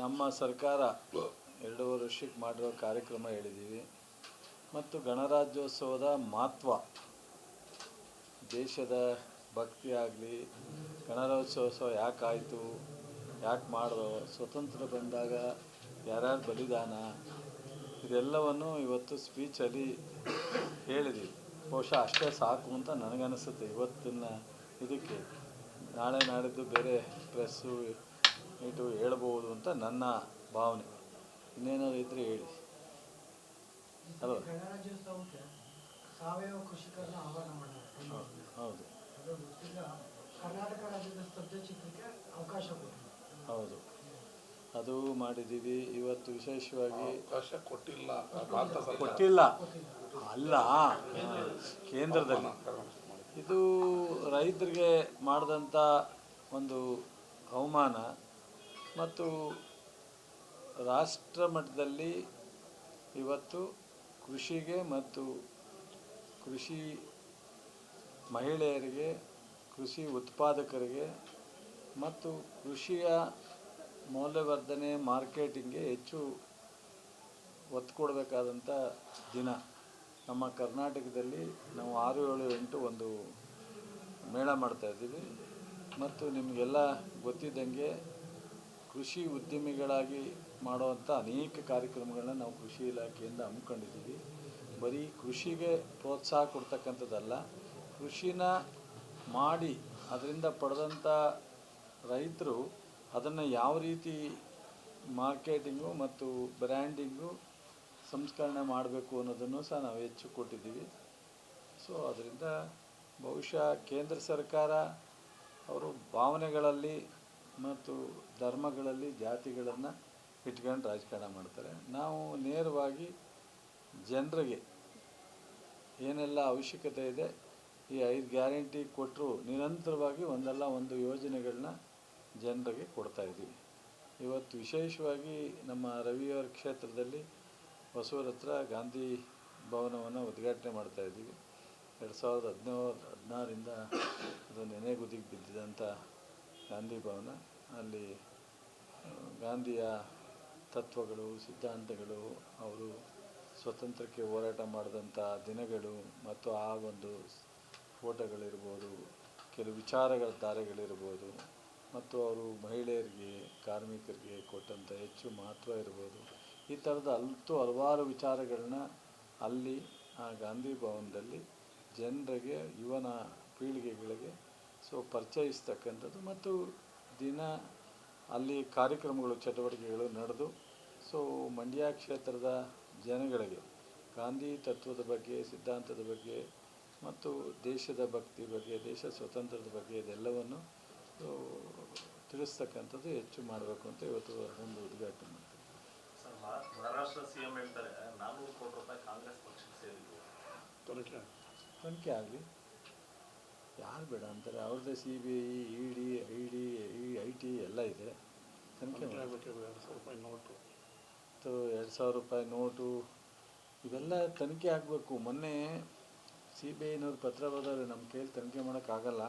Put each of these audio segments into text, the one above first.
ನಮ್ಮ ಸರ್ಕಾರ ಎರಡೂವರೆ ವರ್ಷಕ್ಕೆ ಮಾಡಿರೋ ಕಾರ್ಯಕ್ರಮ ಹೇಳಿದ್ದೀವಿ. ಮತ್ತು ಗಣರಾಜ್ಯೋತ್ಸವದ ಮಹತ್ವ ದೇಶದ ಭಕ್ತಿ ಆಗಲಿ ಗಣರಾಜ್ಯೋತ್ಸವ ಯಾಕೆ ಆಯಿತು ಯಾಕೆ ಮಾಡೋ ಸ್ವತಂತ್ರ ಬಂದಾಗ ಯಾರ್ಯಾರು ಬಲಿದಾನ ಇದೆಲ್ಲವನ್ನು ಇವತ್ತು ಸ್ಪೀಚಲ್ಲಿ ಹೇಳಿದ್ವಿ ಬಹುಶಃ ಅಷ್ಟೇ ಸಾಕು ಅಂತ ನನಗನ್ನಿಸುತ್ತೆ. ಇವತ್ತಿನ ಇದಕ್ಕೆ ನಾಳೆ ನಾಡಿದ್ದು ಬೇರೆ ಪ್ರೆಸ್ಸು ಇಟ್ಟು ಹೇಳಬಹುದು ಅಂತ ನನ್ನ ಭಾವನೆ. ಇನ್ನೇನಾದ್ರು ಇದ್ದರೆ ಹೇಳಿ. ಅಲ್ವಾ? ಸಾವಯವ ಕೃಷಿಕರನ್ನ ಆಹ್ವಾನ ಮಾಡಿದ್ದಾರೆ ಹೌದು. ಹೌದು ಅದು ಈಗ ಕರ್ನಾಟಕ ರಾಜ್ಯದ ಸ್ತಬ್ಧ ಚಿತ್ರಕ್ಕೆ ಅವಕಾಶ ಕೊಟ್ಟಿದೆ. ಹೌದು. ಅದು ಮಾಡಿದ್ದೀವಿ. ಇವತ್ತು ವಿಶೇಷವಾಗಿ ಅವಕಾಶ ಕೊಟ್ಟಿಲ್ಲ. ಕೊಟ್ಟಿಲ್ಲ. ಅಲ್ಲ. ಕೇಂದ್ರದಲ್ಲಿ. ಇದು ರೈತರಿಗೆ ಮಾಡಿದಂಥ ಒಂದು ಅವಮಾನ. ಮತ್ತು ರಾಷ್ಟ್ರ ಮಟ್ಟದಲ್ಲಿ ಇವತ್ತು ಕೃಷಿಗೆ ಮತ್ತು ಕೃಷಿ ಮಹಿಳೆಯರಿಗೆ, ಕೃಷಿ ಉತ್ಪಾದಕರಿಗೆ ಮತ್ತು ಕೃಷಿಯ ಮೌಲ್ಯವರ್ಧನೆ, ಮಾರ್ಕೆಟಿಂಗ್ಗೆ ಹೆಚ್ಚು ಒತ್ತು ಕೊಡಬೇಕಾದಂಥ ದಿನ. ನಮ್ಮ ಕರ್ನಾಟಕದಲ್ಲಿ ನಾವು ಆರು, ಏಳು, ಎಂಟು ಒಂದು ಮೇಳ ಮಾಡ್ತಾಯಿದ್ದೀವಿ ಮತ್ತು ನಿಮಗೆಲ್ಲ ಗೊತ್ತಿದ್ದಂಗೆ ಕೃಷಿ ಉದ್ಯಮಿಗಳಾಗಿ ಮಾಡುವಂಥ ಅನೇಕ ಕಾರ್ಯಕ್ರಮಗಳನ್ನ ನಾವು ಕೃಷಿ ಇಲಾಖೆಯಿಂದ ಹಮ್ಮಿಕೊಂಡಿದ್ದೀವಿ. ಬರೀ ಕೃಷಿಗೆ ಪ್ರೋತ್ಸಾಹ ಕೊಡ್ತಕ್ಕಂಥದ್ದಲ್ಲ, ಕೃಷಿನ ಮಾಡಿ ಅದರಿಂದ ಪಡೆದಂಥ ರೈತರು ಅದನ್ನು ಯಾವ ರೀತಿ ಮಾರ್ಕೆಟಿಂಗು ಮತ್ತು ಬ್ರ್ಯಾಂಡಿಂಗು ಸಂಸ್ಕರಣೆ ಮಾಡಬೇಕು ಅನ್ನೋದನ್ನು ಸಹ ನಾವು ಹೆಚ್ಚು ಕೊಟ್ಟಿದ್ದೀವಿ. ಸೊ, ಅದರಿಂದ ಬಹುಶಃ ಕೇಂದ್ರ ಸರ್ಕಾರ ಅವರು ಭಾವನೆಗಳಲ್ಲಿ ಮತ್ತು ಧರ್ಮಗಳಲ್ಲಿ ಜಾತಿಗಳನ್ನು ಇಟ್ಕೊಂಡು ರಾಜಕಾರಣ ಮಾಡ್ತಾರೆ. ನಾವು ನೇರವಾಗಿ ಜನರಿಗೆ ಏನೆಲ್ಲ ಅವಶ್ಯಕತೆ ಇದೆ, ಈ ಐದು ಗ್ಯಾರಂಟಿ ಕೊಟ್ಟರು ನಿರಂತರವಾಗಿ ಒಂದಲ್ಲ ಒಂದು ಯೋಜನೆಗಳನ್ನ ಜನರಿಗೆ ಕೊಡ್ತಾ ಇದ್ದೀವಿ. ಇವತ್ತು ವಿಶೇಷವಾಗಿ ನಮ್ಮ ರವಿಯವರ ಕ್ಷೇತ್ರದಲ್ಲಿ ಹೊಸೂರ ಗಾಂಧಿ ಭವನವನ್ನು ಉದ್ಘಾಟನೆ ಮಾಡ್ತಾ ಇದ್ದೀವಿ. ಎರಡು ಸಾವಿರದ ಹದಿನೇಳು ಹದಿನಾರಿಂದ ಅದು ನೆನೆಗುದಿಗೆ ಬಿದ್ದಿದಂಥ ಗಾಂಧಿ ಭವನ. ಅಲ್ಲಿ ಗಾಂಧಿಯ ತತ್ವಗಳು, ಸಿದ್ಧಾಂತಗಳು, ಅವರು ಸ್ವತಂತ್ರಕ್ಕೆ ಹೋರಾಟ ಮಾಡಿದಂಥ ದಿನಗಳು ಮತ್ತು ಆ ಒಂದು ಫೋಟೋಗಳಿರ್ಬೋದು, ಕೆಲವು ವಿಚಾರಗಳ ಧಾರೆಗಳಿರ್ಬೋದು ಮತ್ತು ಅವರು ಮಹಿಳೆಯರಿಗೆ, ಕಾರ್ಮಿಕರಿಗೆ ಕೊಟ್ಟಂಥ ಹೆಚ್ಚು ಮಹತ್ವ ಇರ್ಬೋದು. ಈ ಥರದ ಹತ್ತು ಹಲವಾರು ವಿಚಾರಗಳನ್ನ ಅಲ್ಲಿ, ಆ ಗಾಂಧಿ ಭವನದಲ್ಲಿ ಜನರಿಗೆ, ಯುವನ ಪೀಳಿಗೆಗಳಿಗೆ ಸೊ ಪರಿಚಯಿಸ್ತಕ್ಕಂಥದ್ದು ಮತ್ತು ದಿನ ಅಲ್ಲಿ ಕಾರ್ಯಕ್ರಮಗಳು ಚಟುವಟಿಕೆಗಳು ನಡೆದು ಸೊ ಮಂಡ್ಯ ಕ್ಷೇತ್ರದ ಜನಗಳಿಗೆ ಗಾಂಧಿ ತತ್ವದ ಬಗ್ಗೆ ಸಿದ್ಧಾಂತದ ಬಗ್ಗೆ ಮತ್ತು ದೇಶದ ಭಕ್ತಿ ಬಗ್ಗೆ ದೇಶ ಸ್ವತಂತ್ರದ ಬಗ್ಗೆ ಇದೆಲ್ಲವನ್ನು ಸೊ, ತಿಳಿಸ್ತಕ್ಕಂಥದ್ದು ಹೆಚ್ಚು ಮಾಡಬೇಕು ಅಂತ ಇವತ್ತು ಒಂದು ಉದ್ಘಾಟನೆ ಮಾಡ್ತೀವಿ. ಮಹಾರಾಷ್ಟ್ರ ಸಿಎಂ ಹೇಳ್ತಾರೆ ನಾನ್ನೂರು ಕೋಟಿ ರೂಪಾಯಿ ಕಾಂಗ್ರೆಸ್ ಪಕ್ಷಕ್ಕೆ ಸೇರಿದ್ವು ತನಿಖೆ ತನಿಖೆ ಆಗಲಿ. ಯಾರು ಬೇಡ ಅಂತಾರೆ. ಅವ್ರದ್ದೇ C B I E D I D I T ಎಲ್ಲ ಇದೆ. ತನಿಖೆ ತನಿಖೆ ಆಗಬೇಕು ಎರಡು ಸಾವಿರ ರೂಪಾಯಿ ನೋಟು. ಮತ್ತು ಎರಡು ಸಾವಿರ ರೂಪಾಯಿ ನೋಟು. ಇವೆಲ್ಲ ತನಿಖೆ ಆಗಬೇಕು. ಮೊನ್ನೆ ಸಿ ಬಿ ಐನವ್ರು ಪತ್ರ ಬರೆದವ್ರೆ ನಮ್ಮ ಕೈಯಲ್ಲಿ ತನಿಖೆ ಮಾಡೋಕ್ಕಾಗಲ್ಲ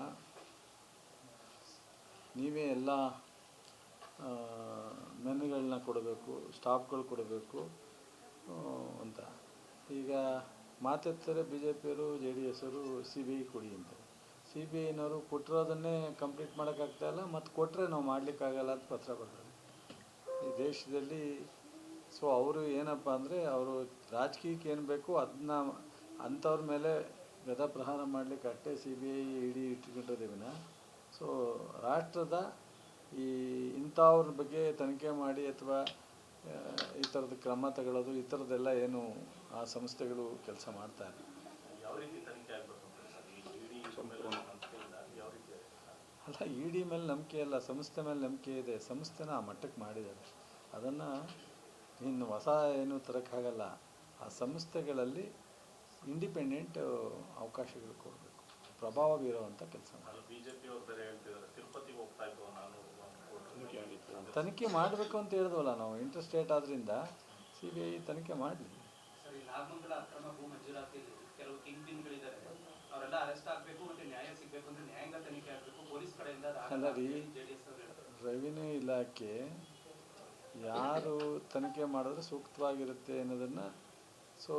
ನೀವೇ ಎಲ್ಲ ಮೆನುಗಳನ್ನ ಕೊಡಬೇಕು ಸ್ಟಾಫ್ಗಳು ಕೊಡಬೇಕು ಅಂತ. ಈಗ ಮಾತಾಡ್ತಾರೆ ಬಿ ಜೆ ಪಿಯವರು ಜೆ ಡಿ ಎಸ್ ಅವರು ಸಿ ಬಿ ಐ ಕೊಡಿ ಅಂತ. ಸಿ ಬಿ ಐನವರು ಕೊಟ್ಟಿರೋದನ್ನೇ ಕಂಪ್ಲೀಟ್ ಮಾಡೋಕ್ಕಾಗ್ತಾಯಿಲ್ಲ ಮತ್ತು ಕೊಟ್ಟರೆ ನಾವು ಮಾಡಲಿಕ್ಕಾಗಲ್ಲ ಅಂತ ಪತ್ರ ಬರ್ತಾರೆ ಈ ದೇಶದಲ್ಲಿ ಸೊ ಅವರು ಏನಪ್ಪ ಅಂದರೆ ಅವರು ರಾಜಕೀಯಕ್ಕೆ ಏನು ಬೇಕು ಅದನ್ನ ಅಂಥವ್ರ ಮೇಲೆ ಗದ ಪ್ರಹಾರ ಮಾಡಲಿಕ್ಕೆ ಅಷ್ಟೇ C B I E D ಇಟ್ಕೊಂಡಿರೋದೇ ವಿನ ಸೊ ರಾಷ್ಟ್ರದ ಈ ಇಂಥವ್ರ ಬಗ್ಗೆ ತನಿಖೆ ಮಾಡಿ ಅಥವಾ ಈ ಥರದ ಕ್ರಮ ತಗೊಳ್ಳೋದು ಈ ಥರದ್ದೆಲ್ಲ ಏನು ಆ ಸಂಸ್ಥೆಗಳು ಕೆಲಸ ಮಾಡ್ತಾರೆ ಯಾವ ರೀತಿ ತನಿಖೆ ಆಗ್ಬೇಕು ಅಂತ ಸರ್ ಈ ಇಡೀ ಮೇಲೆ ನಂಬಿಕೆಯಿಂದ ಯಾವ ರೀತಿ ಅಲ್ಲ ಇ ಡಿ ಮೇಲೆ ನಂಬಿಕೆ ಇಲ್ಲ ಸಂಸ್ಥೆ ಮೇಲೆ ನಂಬಿಕೆ ಇದೆ. ಸಂಸ್ಥೆನ ಆ ಮಟ್ಟಕ್ಕೆ ಮಾಡಿದ್ದಾರೆ. ಅದನ್ನು ಇನ್ನು ಹೊಸ ಏನು ತರೋಕ್ಕಾಗಲ್ಲ ಆ ಸಂಸ್ಥೆಗಳಲ್ಲಿ ಇಂಡಿಪೆಂಡೆಂಟ್ ಅವಕಾಶಗಳು ಕೊಡಬೇಕು. ಪ್ರಭಾವ ಬೀರುವಂಥ ಕೆಲಸ ತನಿಖೆ ಮಾಡಬೇಕು ಅಂತ ಹೇಳಿದ್ವಲ್ಲ ನಾವು ಇಂಟ್ರೆಸ್ಟೇಟ್ ಆದ್ರಿಂದ ಸಿ ಬಿ ಐ ತನಿಖೆ ಮಾಡಲಿ. ಸರ್ ಈ ಅಕ್ರಮ ಭೂ ಮಂಜೂರಾತಿಯಲ್ಲಿ ಕೆಲವು ಕಿಂಗ್ ಪಿನ್ಗಳಿದ್ದಾರೆ ಅವರೆಲ್ಲ ಅರೆಸ್ಟ್ ಆಗಬೇಕು ಮತ್ತೆ ನ್ಯಾಯ ಸಿಗಬೇಕು ಅಂದ್ರೆ ನ್ಯಾಯಾಂಗ ತನಿಖೆ ಆಗಬೇಕು ಪೊಲೀಸ್ ಕಡೆಯಿಂದ ಅಲ್ಲ ರೀ. ಜೆಡಿಎಸ್ ರೆವಿನ್ಯೂ ಇಲಾಖೆ ಯಾರು ತನಿಖೆ ಮಾಡಿದ್ರೆ ಸೂಕ್ತವಾಗಿರುತ್ತೆ ಅನ್ನೋದನ್ನು ಸೊ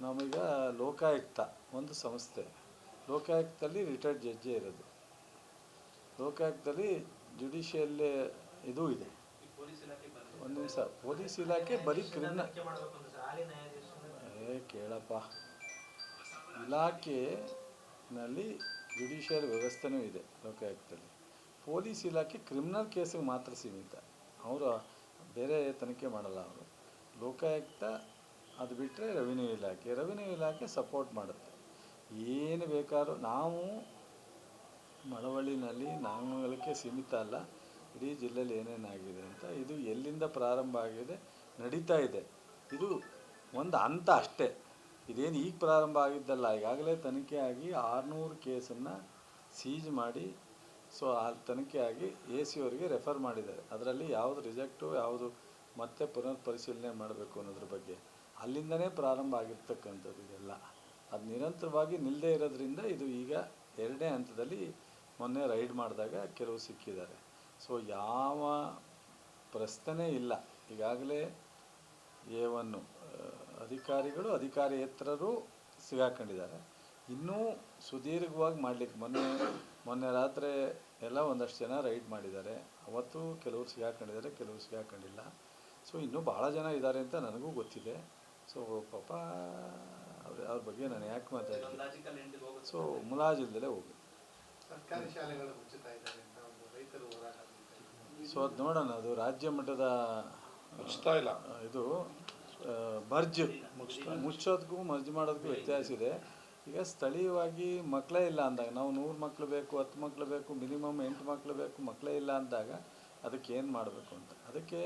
ನಮಗ ಲೋಕಾಯುಕ್ತ ಒಂದು ಸಂಸ್ಥೆ ಲೋಕಾಯುಕ್ತದಲ್ಲಿ ರಿಟೈರ್ಡ್ ಜಡ್ಜೇ ಇರೋದು. ಲೋಕಾಯುಕ್ತದಲ್ಲಿ ಜುಡಿಷಿಯಲ್ ಇದು ಇದೆ. ಈ ಪೊಲೀಸ್ ಇಲಾಖೆ ಒಂದು ನಿಮಿಷ ಪೊಲೀಸ್ ಇಲಾಖೆ ಬರೀ ಕ್ರಿಮಿನಲ್ ಏ ಕೇಳಪ್ಪ. ಇಲಾಖೆನಲ್ಲಿ ಜುಡಿಷಿಯಲ್ ವ್ಯವಸ್ಥೆನೂ ಇದೆ ಲೋಕಾಯುಕ್ತದಲ್ಲಿ ಪೊಲೀಸ್ ಇಲಾಖೆ ಕ್ರಿಮಿನಲ್ ಕೇಸಿಗೆ ಮಾತ್ರ ಸೀಮಿತ. ಅವರು ಬೇರೆ ತನಿಖೆ ಮಾಡಲ್ಲ ಅವರು. ಲೋಕಾಯುಕ್ತ ಅದು ಬಿಟ್ಟರೆ ರೆವಿನ್ಯೂ ಇಲಾಖೆ. ರೆವಿನ್ಯೂ ಇಲಾಖೆ ಸಪೋರ್ಟ್ ಮಾಡುತ್ತೆ. ಏನು ಬೇಕಾದ್ರೂ ನಾವು ಮಳವಳ್ಳಿನಲ್ಲಿ ನಾಮಗಳಿಗೆ ಸೀಮಿತ ಅಲ್ಲ. ಇಡೀ ಜಿಲ್ಲೆಯಲ್ಲಿ ಏನೇನಾಗಿದೆ ಅಂತ ಇದು ಎಲ್ಲಿಂದ ಪ್ರಾರಂಭ ಆಗಿದೆ, ನಡೀತಾ ಇದೆ. ಇದು ಒಂದು ಹಂತ ಅಷ್ಟೇ. ಇದೇನು ಈಗ ಪ್ರಾರಂಭ ಆಗಿದ್ದಲ್ಲ, ಈಗಾಗಲೇ ತನಿಖೆ ಆಗಿ ಆರುನೂರು ಕೇಸನ್ನು ಸೀಜ್ ಮಾಡಿ, ಸೊ ಆ ಆಗಿ ಎ ಸಿ ಅವರಿಗೆ ರೆಫರ್ ಮಾಡಿದ್ದಾರೆ. ಅದರಲ್ಲಿ ಯಾವುದು ರಿಜೆಕ್ಟು, ಯಾವುದು ಮತ್ತೆ ಪುನರ್ ಪರಿಶೀಲನೆ ಮಾಡಬೇಕು ಅನ್ನೋದ್ರ ಬಗ್ಗೆ. ಅಲ್ಲಿಂದನೇ ಪ್ರಾರಂಭ ಆಗಿರ್ತಕ್ಕಂಥದ್ದು ಇದೆಲ್ಲ. ಅದು ನಿರಂತರವಾಗಿ ನಿಲ್ಲದೆ ಇರೋದ್ರಿಂದ ಇದು ಈಗ ಎರಡನೇ ಹಂತದಲ್ಲಿ ಮೊನ್ನೆ ರೈಡ್ ಮಾಡಿದಾಗ ಕೆಲವು ಸಿಕ್ಕಿದ್ದಾರೆ. ಸೊ ಯಾವ ಪ್ರಶ್ನೆ ಇಲ್ಲ. ಈಗಾಗಲೇ ಎ ಒನ್ನು ಅಧಿಕಾರಿಗಳು ಅಧಿಕಾರಿಯೇತರರು ಸಿಗಾಕೊಂಡಿದ್ದಾರೆ. ಇನ್ನೂ ಸುದೀರ್ಘವಾಗಿ ಮಾಡಲಿಕ್ಕೆ ಮೊನ್ನೆ ಮೊನ್ನೆ ರಾತ್ರಿ ಎಲ್ಲ ಒಂದಷ್ಟು ಜನ ರೈಡ್ ಮಾಡಿದ್ದಾರೆ. ಅವತ್ತು ಕೆಲವರು ಸಿಗಾಕೊಂಡಿದ್ದಾರೆ ಕೆಲವರು ಸಿಗಾಕೊಂಡಿಲ್ಲ. ಸೊ ಇನ್ನೂ ಭಾಳ ಜನ ಇದ್ದಾರೆ ಅಂತ ನನಗೂ ಗೊತ್ತಿದೆ. ಸೊ ಪಾಪ ಅವ್ರ ಅವ್ರ ಬಗ್ಗೆ ನಾನು ಯಾಕೆ ಮಾತಾಡಿದ್ದೆ ಮಾತಾಡ್ತೀನಿ ಸೊ ಮುಲಾಜಿಲ್ದಲೇ ಹೋಗಿ ಸರ್ಕಾರಿ ಶಾಲೆಗಳು ಮುಚ್ಚುತ್ತಾ ಇದ್ದಾರೆ ಅಂತ ಒಂದು ರೈತರು ಹೋರಾಟ ಮಾಡಿದ್ದಾರೆ. ಸೊ ಅದು ನೋಡೋಣ ಅದು ರಾಜ್ಯ ಮಟ್ಟದ ಇಲ್ಲ. ಇದು ಮರ್ಜ್ ಮುಚ್ಚೋದಕ್ಕೂ ಮರ್ಜ್ ಮಾಡೋದಕ್ಕೂ ವ್ಯತ್ಯಾಸ ಇದೆ. ಈಗ ಸ್ಥಳೀಯವಾಗಿ ಮಕ್ಕಳೇ ಇಲ್ಲ ಅಂದಾಗ ನಾವು ನೂರು ಮಕ್ಕಳು ಬೇಕು ಹತ್ತು ಮಕ್ಕಳು ಬೇಕು ಮಿನಿಮಮ್ ಎಂಟು ಮಕ್ಕಳು ಬೇಕು ಮಕ್ಕಳೇ ಇಲ್ಲ ಅಂದಾಗ ಅದಕ್ಕೆ ಏನು ಮಾಡಬೇಕು ಅಂತ. ಅದಕ್ಕೆ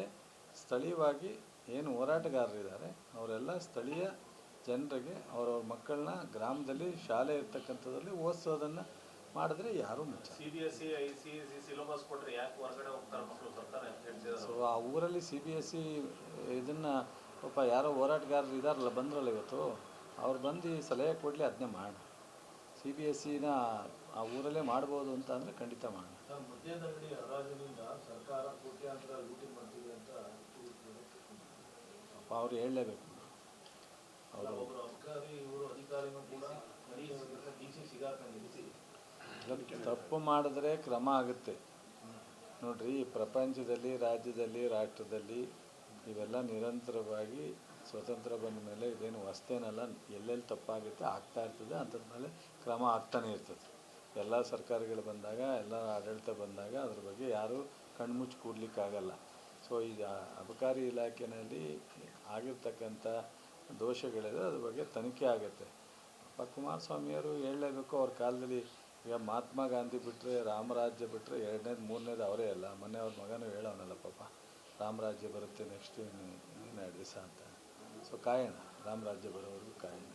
ಸ್ಥಳೀಯವಾಗಿ ಏನು ಹೋರಾಟಗಾರರಿದ್ದಾರೆ ಅವರೆಲ್ಲ ಸ್ಥಳೀಯ ಜನರಿಗೆ ಅವರವ್ರ ಮಕ್ಕಳನ್ನ ಗ್ರಾಮದಲ್ಲಿ ಶಾಲೆ ಇರ್ತಕ್ಕಂಥದ್ರಲ್ಲಿ ಓದಿಸೋದನ್ನು ಮಾಡಿದ್ರೆ ಯಾರೂ ಮುಚ್ಚ C B S C I C S C syllabus ಕೊಟ್ಟರೆ ಯಾಕೆ ಹೊರಗಡೆ ಹೋಗ್ತಾರೆ ಮಕ್ಕಳು ಬರ್ತಾರೆ ಅಂತ ಹೇಳ್ತಿದ್ದಾರೆ ಸೊ ಆ ಊರಲ್ಲಿ ಸಿ ಬಿ ಎಸ್ ಸಿ ಇದನ್ನು ಪಾಪ ಯಾರೋ ಹೋರಾಟಗಾರರು ಇದಾರಲ್ಲ ಬಂದ್ರಲ್ಲ ಇವತ್ತು. ಅವ್ರು ಬಂದು ಈ ಸಲಹೆ ಕೊಡಲಿ ಅದನ್ನೇ ಮಾಡಿ. ಸಿ ಬಿ ಎಸ್ ಸಿನ ಆ ಊರಲ್ಲೇ ಮಾಡ್ಬೋದು ಅಂತ ಅಂದರೆ ಖಂಡಿತ ಮಾಡಿ. ಪಾಪ ಅವ್ರು ಹೇಳಲೇಬೇಕು. ಅವರು ತಪ್ಪು ಮಾಡಿದ್ರೆ ಕ್ರಮ ಆಗುತ್ತೆ. ನೋಡ್ರಿ ಪ್ರಪಂಚದಲ್ಲಿ ರಾಜ್ಯದಲ್ಲಿ ರಾಷ್ಟ್ರದಲ್ಲಿ ಇವೆಲ್ಲ ನಿರಂತರವಾಗಿ ಸ್ವತಂತ್ರ ಬಂದ ಮೇಲೆ ಇದೇನು ಹೊಸ್ತೇನಲ್ಲ ಎಲ್ಲೆಲ್ಲಿ ತಪ್ಪಾಗುತ್ತೆ ಆಗ್ತಾ ಇರ್ತದೆ ಅಂಥದ್ ಮೇಲೆ ಕ್ರಮ ಆಗ್ತಾನೆ ಇರ್ತದೆ. ಎಲ್ಲ ಸರ್ಕಾರಗಳು ಬಂದಾಗ, ಎಲ್ಲ ಆಡಳಿತ ಬಂದಾಗ ಅದ್ರ ಬಗ್ಗೆ ಯಾರೂ ಕಣ್ಮುಚ್ಚಿ ಕೂಡ್ಲಿಕ್ಕಾಗಲ್ಲ. ಸೊ ಈಗ ಅಬಕಾರಿ ಇಲಾಖೆಯಲ್ಲಿ ಆಗಿರ್ತಕ್ಕಂಥ ದೋಷಗಳಿದೆ, ಅದ್ರ ಬಗ್ಗೆ ತನಿಖೆ ಆಗುತ್ತೆ. ಅಪ್ಪ ಕುಮಾರಸ್ವಾಮಿಯವರು ಹೇಳಲೇಬೇಕು, ಅವ್ರ ಕಾಲದಲ್ಲಿ ಈಗ ಮಹಾತ್ಮ ಗಾಂಧಿ ಬಿಟ್ಟರೆ ರಾಮರಾಜ್ಯ ಬಿಟ್ಟರೆ ಎರಡನೇದು, ಮೂರನೇದು ಅವರೇ ಅಲ್ಲ, ಮೊನ್ನೆ ಅವ್ರ ಮಗನೂ ಹೇಳೋನಲ್ಲ ಪಾಪ. ರಾಮರಾಜ್ಯ ಬರುತ್ತೆ ನೆಕ್ಸ್ಟ್ ಇನ್ನೆರಡು ದಿವಸ ಅಂತ. ಸೊ ಕಾಯೋಣ. ರಾಮರಾಜ್ಯ ಬರೋವರೆಗೂ ಕಾಯೋಣ.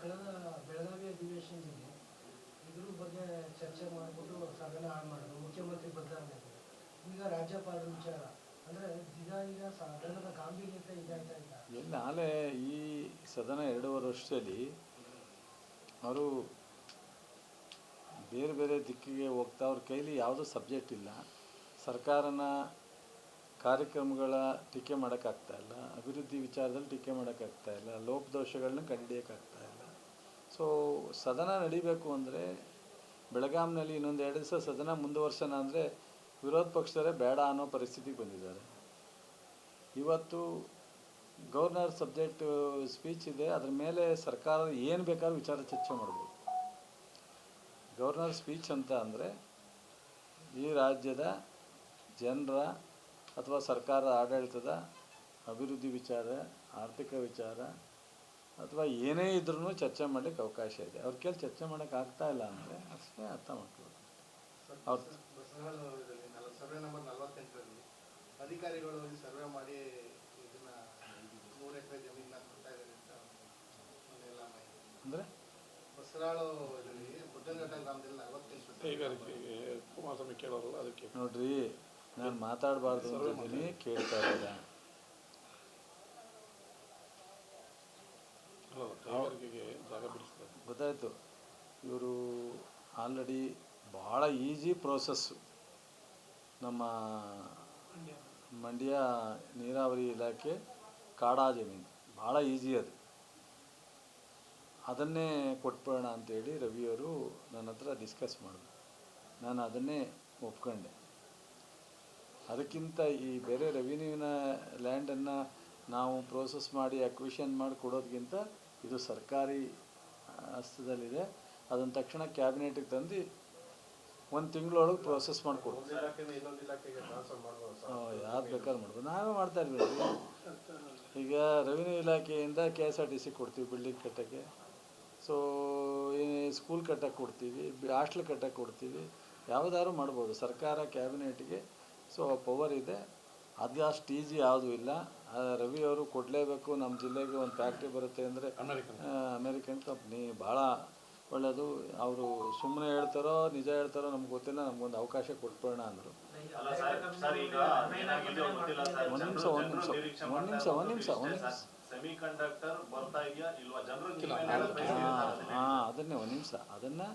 ಕಳೆದ ಬೆಳಗಾವಿ ಅಧಿವೇಶನದಲ್ಲಿ ಇದ್ರ ಬಗ್ಗೆ ಚರ್ಚೆ ಮಾಡಿಬಿಟ್ಟು ಸದನ ಹಾಳು ಮಾಡೋದು ಮುಖ್ಯಮಂತ್ರಿ ಬದಲಾವಣೆ ಈಗ ರಾಜ್ಯಪಾಲರ ವಿಚಾರ. ಅಂದರೆ ದಿನ ಈಗ ಸದನದ ಗಾಂಭೀರ್ಯತೆ ಇದಾಗ್ತಾ ಇಲ್ಲ ನಾಳೆ ಈ ಸದನ ಎರಡೂವರೆ ವರ್ಷದಲ್ಲಿ ಅವರು ಬೇರೆ ಬೇರೆ ದಿಕ್ಕಿಗೆ ಹೋಗ್ತಾ ಅವ್ರ ಕೈಲಿ ಯಾವುದೂ ಸಬ್ಜೆಕ್ಟ್ ಇಲ್ಲ. ಸರ್ಕಾರನ ಕಾರ್ಯಕ್ರಮಗಳ ಟೀಕೆ ಮಾಡೋಕ್ಕಾಗ್ತಾ ಇಲ್ಲ, ಅಭಿವೃದ್ಧಿ ವಿಚಾರದಲ್ಲಿ ಟೀಕೆ ಮಾಡೋಕ್ಕಾಗ್ತಾ ಇಲ್ಲ, ಲೋಪದೋಷಗಳನ್ನ ಕಂಡುಹಿಡಿಯೋಕ್ಕಾಗ್ತಾ ಇಲ್ಲ. ಸೊ ಸದನ ನಡಿಬೇಕು ಅಂದರೆ ಬೆಳಗಾಂನಲ್ಲಿ ಇನ್ನೊಂದು ಎರಡು ದಿವಸ ಸದನ ಮುಂದುವರ್ಸೋಣ ಅಂದರೆ ವಿರೋಧ ಪಕ್ಷದವರೇ ಬೇಡ ಅನ್ನೋ ಪರಿಸ್ಥಿತಿಗೆ ಬಂದಿದ್ದಾರೆ. ಇವತ್ತು ಗವರ್ನರ್ ಸಬ್ಜೆಕ್ಟ್ ಸ್ಪೀಚ್ ಇದೆ, ಅದ್ರ ಮೇಲೆ ಸರ್ಕಾರ ಏನು ಬೇಕಾದ್ರೂ ವಿಚಾರ ಚರ್ಚೆ ಮಾಡ್ಬೋದು. ಗವರ್ನರ್ ಸ್ಪೀಚ್ ಅಂತ ಅಂದರೆ ಈ ರಾಜ್ಯದ ಜನರ ಅಥವಾ ಸರ್ಕಾರದ ಆಡಳಿತದ ಅಭಿವೃದ್ಧಿ ವಿಚಾರ ಆರ್ಥಿಕ ವಿಚಾರ ಅಥವಾ ಏನೇ ಇದ್ರೂ ಚರ್ಚೆ ಮಾಡಲಿಕ್ಕೆ ಅವಕಾಶ ಇದೆ. ಅವ್ರ ಕೇಳಿ ಚರ್ಚೆ ಮಾಡೋಕೆ ಆಗ್ತಾ ಇಲ್ಲ ಅಂದರೆ ಅಷ್ಟೇ ಅರ್ಥ ಮಾಡ್ಕೋಬೇಕು ಅವ್ರ ಸರ್ವೆ ನಂಬರ್ ನಲವತ್ತೆಂಟರಲ್ಲಿ ಅಧಿಕಾರಿಗಳು ಸರ್ವೆ ಮಾಡಿ ಇದನ್ನ ಮೂರು ಎಕರೆ ಜಮೀನ ಕೊಡ್ತಾ ಇದ್ದಾರೆ ಅಂತ ಮೊನ್ನೆಲ್ಲ ಮಾಹಿತಿ. ಅಂದರೆ? ಬಸರಾಳು ಇದರಲ್ಲಿ ಬುದ್ಧನಘಟ್ಟ ಗ್ರಾಮದಲ್ಲಿ ನಲವತ್ತೆಂಟು ಕೈಗಾರಿಕೆಗೆ ಕುಮಾರಸ್ವಾಮಿ ಕೇಳೋರಲ್ಲ ಅದಕ್ಕೆ. ನೋಡ್ರಿ ನಾನು ಮಾತಾಡಬಾರ್ದು ಅಂತಿದ್ದೀನಿ ಕೇಳ್ತಾ ಇದ್ದ. ಗೊತ್ತಾಯ್ತು. ಇವರು ಆಲ್ರೆಡಿ ಭಾಳ ಈಸಿ ಪ್ರೋಸೆಸ್ಸು. ನಮ್ಮ ಮಂಡ್ಯ ನೀರಾವರಿ ಇಲಾಖೆ ಕಾಡಾ ಜಮೀನು ಭಾಳ ಈಸಿ ಅದು. ಅದನ್ನೇ ಕೊಟ್ಬಿಡೋಣ ಅಂತೇಳಿ ರವಿಯವರು ನನ್ನ ಹತ್ರ ಡಿಸ್ಕಸ್ ಮಾಡಿದ್ರು. ನಾನು ಅದನ್ನೇ ಒಪ್ಕೊಂಡೆ. ಅದಕ್ಕಿಂತ ಈ ಬೇರೆ ರೆವಿನ್ಯೂನ ಲ್ಯಾಂಡನ್ನು ನಾವು ಪ್ರೋಸೆಸ್ ಮಾಡಿ ಅಕ್ವಿಷನ್ ಮಾಡಿ ಕೊಡೋದಕ್ಕಿಂತ ಇದು ಸರ್ಕಾರಿ ಹಸ್ತದಲ್ಲಿದೆ. ಅದನ್ನು ತಕ್ಷಣ ಕ್ಯಾಬಿನೆಟಿಗೆ ತಂದು ಒಂದು ತಿಂಗಳೊಳಗೆ ಪ್ರೋಸೆಸ್ ಮಾಡಿಕೊಡ್ತೀವಿ ಯಾವ್ದು ಬೇಕಾದ್ರೂ ಮಾಡ್ಬೋದು ನಾವೇ ಮಾಡ್ತಾ ಇರ್ಬೇಕು. ಈಗ ರೆವಿನ್ಯೂ ಇಲಾಖೆಯಿಂದ K S R T C ಕೊಡ್ತೀವಿ ಬಿಲ್ಡಿಂಗ್ ಕಟ್ಟೋಕ್ಕೆ. ಸೊ ಸ್ಕೂಲ್ ಕಟ್ಟಕ್ಕೆ ಕೊಡ್ತೀವಿ ಹಾಸ್ಟ್ಲ್ ಕಟ್ಟಕ್ಕೆ ಕೊಡ್ತೀವಿ. ಯಾವುದಾದ್ರು ಮಾಡ್ಬೋದು. ಸರ್ಕಾರ ಕ್ಯಾಬಿನೆಟ್ಗೆ ಸೊ ಪವರ್ ಇದೆ. ಅದು ಅಷ್ಟು ಈಸಿ ಯಾವುದೂ ಇಲ್ಲ. ರವಿ ಅವರು ಕೊಡಲೇಬೇಕು ನಮ್ಮ ಜಿಲ್ಲೆಗೆ ಒಂದು ಫ್ಯಾಕ್ಟ್ರಿ ಬರುತ್ತೆ ಅಂದರೆ ಅಮೆರಿಕನ್ ಅಮೇರಿಕನ್ ಕಂಪ್ನಿ ಭಾಳ ಒಳ್ಳೆಯದು ಅವರು ಸುಮ್ಮನೆ ಹೇಳ್ತಾರೋ ನಿಜ ಹೇಳ್ತಾರೋ ನಮ್ಗೆ ಗೊತ್ತಿಲ್ಲ. ನಮಗೊಂದು ಅವಕಾಶ ಕೊಟ್ಬೋಣ ಅಂದರು. ಒಂದು ಸರ್ ಸರ್ ಈಗ ಏನಾಗಿದೆಯೋ ಗೊತ್ತಿಲ್ಲ ಸರ್ ಒಂದ್ ನಿಮಿಷ, ಒಂದು ನಿಮಿಷ, ಒಂದು ನಿಮಿಷ, ಒಂದು ನಿಮಿಷ, ಒಂದು ನಿಮಿಷ. ಹಾಂ ಅದನ್ನೇ ಒಂದು ನಿಮಿಷ. ಅದನ್ನು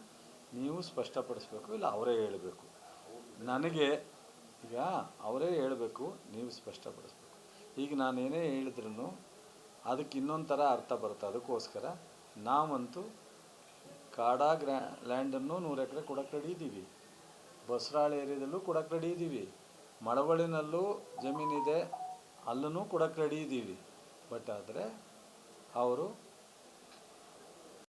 ನೀವು ಸ್ಪಷ್ಟಪಡಿಸ್ಬೇಕು ಇಲ್ಲ ಅವರೇ ಹೇಳಬೇಕು. ನನಗೆ ಈಗ ಅವರೇ ಹೇಳಬೇಕು, ನೀವು ಸ್ಪಷ್ಟಪಡಿಸ್ಬೇಕು. ಈಗ ನಾನೇನೇ ಹೇಳಿದ್ರು ಅದಕ್ಕೆ ಇನ್ನೊಂದು ಥರ ಅರ್ಥ ಬರುತ್ತೆ. ಅದಕ್ಕೋಸ್ಕರ ನಾವಂತೂ ಕಾಡಾ ಗ್ರ್ಯಾ, ಲ್ಯಾಂಡನ್ನು ನೂರು ಎಕರೆ ಕೊಡಕ್ಕೆ ರೆಡಿ ಇದ್ದೀವಿ. ಬಸರಾಳ ಏರಿಯಾದಲ್ಲೂ ಕೊಡಕ್ಕೆ ರೆಡಿ ಇದ್ದೀವಿ. ಮಳವಳ್ಳಿನಲ್ಲೂ ಜಮೀನಿದೆ, ಅಲ್ಲೂ ಕೊಡಕ್ಕೆ ರೆಡಿ ಇದ್ದೀವಿ. ಬಟ್ ಆದರೆ, ಅವರು